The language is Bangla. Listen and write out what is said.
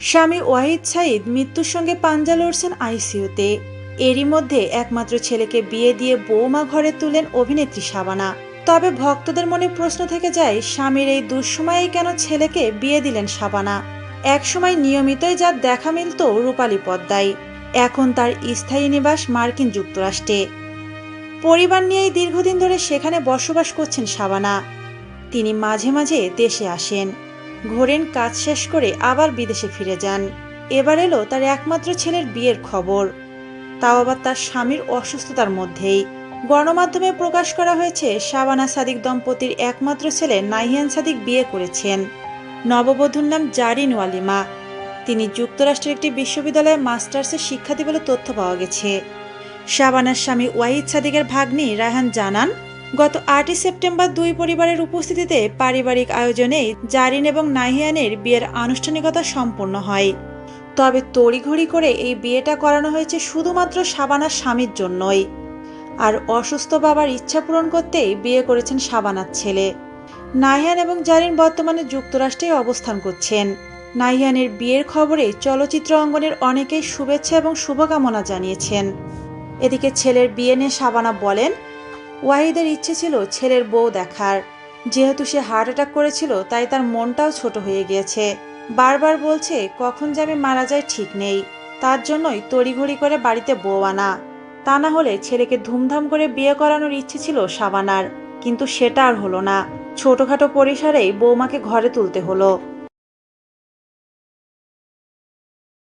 স্বামী ওয়াহিদ সাইদ মৃত্যুর সঙ্গে পাঞ্জা লড়ছেন আইসিইউতে। এরই মধ্যে একমাত্র ছেলেকে বিয়ে দিয়ে বৌমা ঘরে তুলেন অভিনেত্রী শাবানা। তবে ভক্তদের মনে প্রশ্ন থেকে যায়, স্বামীর এই দুঃসময়ে কেন ছেলেকে বিয়ে দিলেন শাবানা? একসময় নিয়মিতই যার দেখা মিলত রূপালী পদ্মায়। এখন তার স্থায়ী নিবাস মার্কিন যুক্তরাষ্ট্রে। পরিবার নিয়েই দীর্ঘদিন ধরে সেখানে বসবাস করছেন শাবানা। তিনি মাঝে মাঝে দেশে আসেন। ঘোরেন কাজ শেষ করে আবার বিদেশে ফিরে যান। এবার এলো তার একমাত্র ছেলের বিয়ের খবর। তাও আবার তার স্বামীর অসুস্থতার মধ্যেই। গণমাধ্যমে প্রকাশ করা হয়েছে, শাবানা সাদিক দম্পতির একমাত্র ছেলে নাহিয়ান সাদিক বিয়ে করেছেন। নববধূর নাম জারিন ওয়ালিমা তিনি যুক্তরাষ্ট্রের একটি বিশ্ববিদ্যালয়ে মাস্টার্সের শিক্ষার্থী বলে তথ্য পাওয়া গেছে। শাবানার স্বামী ওয়াহিদ সাদিকের ভাগ্নি রায়হান জানান গত আটই সেপ্টেম্বর দুই পরিবারের উপস্থিতিতে পারিবারিক আয়োজনে জারিন এবং নাহিয়ানের বিয়ের আনুষ্ঠানিকতা সম্পন্ন হয়। তবে তড়িঘড়ি করে এই বিয়েটা করানো হয়েছে শুধুমাত্র শাবানার স্বামীর জন্যই। আর অসুস্থ বাবার ইচ্ছা পূরণ করতেই বিয়ে করেছেন শাবানার ছেলে। নাহিয়ান এবং জারিন বর্তমানে যুক্তরাষ্ট্রে অবস্থান করছেন। নাহিয়ানের বিয়ের খবরে চলচ্চিত্র অঙ্গনের অনেকেই শুভেচ্ছা এবং শুভকামনা জানিয়েছেন। এদিকে ছেলের বিয়ে নিয়ে শাবানা বলেন ওয়াহিদের ইচ্ছে ছিল ছেলের বউ দেখার। যেহেতু সে হার্ট অ্যাটাক করেছিল, তাই তার মনটাও ছোট হয়ে গিয়েছে। বারবার বলছে, কখন যে আমি মারা যায় ঠিক নেই। তার জন্যই তড়িঘড়ি করে বাড়িতে বউ আনা। তা না হলে ছেলেকে ধুমধাম করে বিয়ে করানোর ইচ্ছে ছিল সাবানার। কিন্তু সেটা আর হলো না। ছোটখাটো পরিসরেই বৌমাকে ঘরে তুলতে হলো।